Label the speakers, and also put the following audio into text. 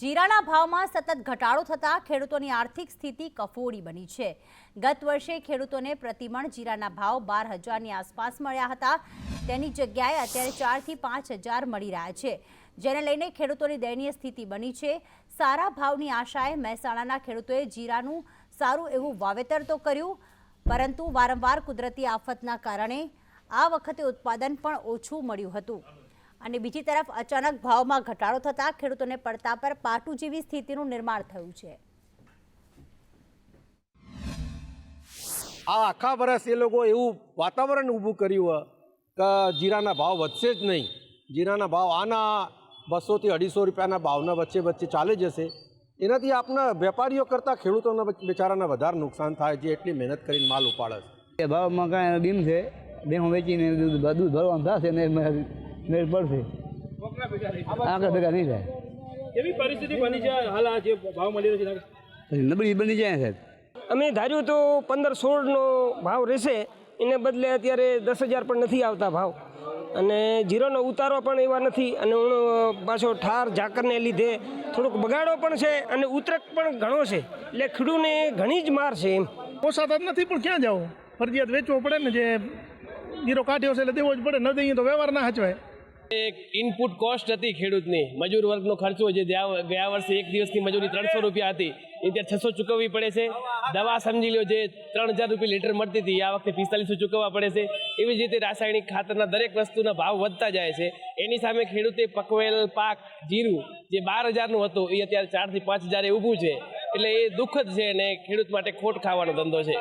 Speaker 1: જીરાના ભાવમાં સતત ઘટાડો થતાં ખેડૂતોની આર્થિક સ્થિતિ કફોડી બની છે. ગત વર્ષે ખેડૂતોને પ્રતિમણ જીરાના ભાવ બાર હજારની આસપાસ મળ્યા હતા. તેની જગ્યાએ અત્યારે ચારથી પાંચ હજાર મળી રહ્યા છે. જેને લઈને ખેડૂતોની દયનીય સ્થિતિ બની છે. સારા ભાવની આશાએ મહેસાણાના ખેડૂતોએ જીરાનું સારું એવું વાવેતર તો કર્યું, પરંતુ વારંવાર કુદરતી આફતના કારણે આ વખતે ઉત્પાદન પણ ઓછું મળ્યું હતું. અને બીજી તરફ અચાનક ભાવમાં ઘટાડો થતાં ખેડૂતોને પડતા પર પાટું જેવી સ્થિતિનું નિર્માણ થયું છે.
Speaker 2: આ આખા વર્ષ એ લોકો એવું વાતાવરણ ઊભું કર્યું કે જીરાના ભાવ વધશે જ નહીં. જીરાના ભાવ આના બસોથી અઢીસો રૂપિયાના ભાવના વચ્ચે વચ્ચે ચાલે જશે. એનાથી આપના વેપારીઓ કરતાં ખેડૂતોના બિચારાના વધારે નુકસાન થાય છે એટલી મહેનત કરીને માલ ઉપાડે છે.
Speaker 3: એ ભાવમાં કાંઈ બીમ છે ડીમ વેચીને દૂધ ભરવાનું થશે ને મેળ છે આગળ ભેગા નહીં થાય
Speaker 4: એવી પરિસ્થિતિ બની છે? હાલ આ જે ભાવ મળી રહ્યો છે
Speaker 3: નબળી બની જાય સાહેબ.
Speaker 5: અમે ધાર્યું તો પંદર સોળનો ભાવ રહેશે. એને બદલે અત્યારે દસ હજાર પણ નથી આવતા ભાવ. અને જીરોનો ઉતારો પણ એવા નથી અને હું પાછો ઠાર ઝાકરને લીધે થોડોક બગાડો પણ છે અને ઉતરક પણ ઘણો છે. એટલે ખેડૂને ઘણી જ માર છે એમ.
Speaker 6: પોસાતા નથી પણ ક્યાં જાઓ ફરજિયાત વેચવો પડે ને જે જીરો કાઢ્યો છે એટલે દેવો જ પડે ન દઈએ તો વ્યવહાર ના હચવાય
Speaker 7: એક ઇનપુટ કોસ્ટ હતી ખેડૂતની. મજૂર વર્ગનો ખર્ચો જે ગયા વર્ષે એક દિવસની મજૂરી ત્રણસો રૂપિયા હતી. એ ત્યાં છસો ચૂકવવી પડે છે. દવા સમજી લો જે ત્રણ હજાર રૂપિયા લીટર મળતી હતી, આ વખતે પિસ્તાલીસો ચૂકવવા પડે છે. એવી જ રીતે રાસાયણિક ખાતરના દરેક વસ્તુના ભાવ વધતા જાય છે. એની સામે ખેડૂતે પકવેલ, પાક, જીરું જે બાર હજારનું હતું, એ અત્યારે ચારથી પાંચ હજારે ઊભું છે. એટલે એ દુઃખદ છે અને ખેડૂત માટે ખોટ ખાવાનો ધંધો છે.